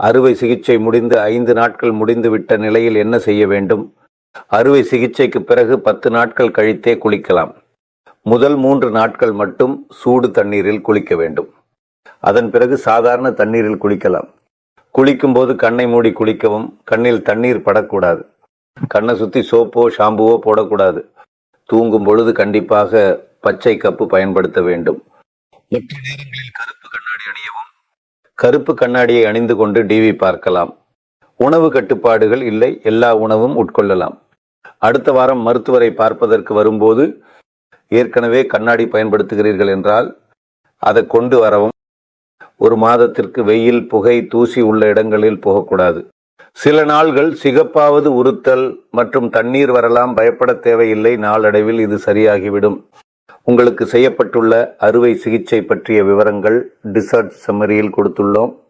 அறுவை சிகிச்சை முடிந்து ஐந்து நாட்கள் முடிந்து விட்ட நிலையில் என்ன செய்ய வேண்டும்? அறுவை சிகிச்சைக்கு பிறகு பத்து நாட்கள் கழித்தே குளிக்கலாம். முதல் மூன்று நாட்கள் மட்டும் சூடு தண்ணீரில் குளிக்க வேண்டும். அதன் பிறகு சாதாரண தண்ணீரில் குளிக்கலாம். குளிக்கும்போது கண்ணை மூடி குளிக்கவும் கண்ணில் தண்ணீர் படக்கூடாது. கண்ணை சுத்தி சோப்போ ஷாம்புவோ போடக்கூடாது. தூங்கும் பொழுது கண்டிப்பாக பச்சை கப்பு பயன்படுத்த வேண்டும். மற்ற நேரங்களில் கருப்பு கண்ணாடி அணியவும் கருப்பு கண்ணாடியை அணிந்து கொண்டு டிவி பார்க்கலாம். உணவு கட்டுப்பாடுகள் இல்லை எல்லா உணவும் உட்கொள்ளலாம். அடுத்த வாரம் மருத்துவரை பார்ப்பதற்கு வரும்போது ஏற்கனவே கண்ணாடி பயன்படுத்துகிறீர்கள் என்றால் அதை கொண்டு வரவும். ஒரு மாதத்திற்கு வெயில் புகை தூசி உள்ள இடங்களில் போகக்கூடாது. சில நாள்கள் சிகப்பாவது உறுத்தல் மற்றும் தண்ணீர் வரலாம் பயப்பட தேவையில்லை நாளடைவில் இது சரியாகிவிடும். உங்களுக்கு செய்யப்பட்டுள்ள அறுவை சிகிச்சை பற்றிய விவரங்கள் டிசர்ட் செம்மறியில் கொடுத்துள்ளோம்.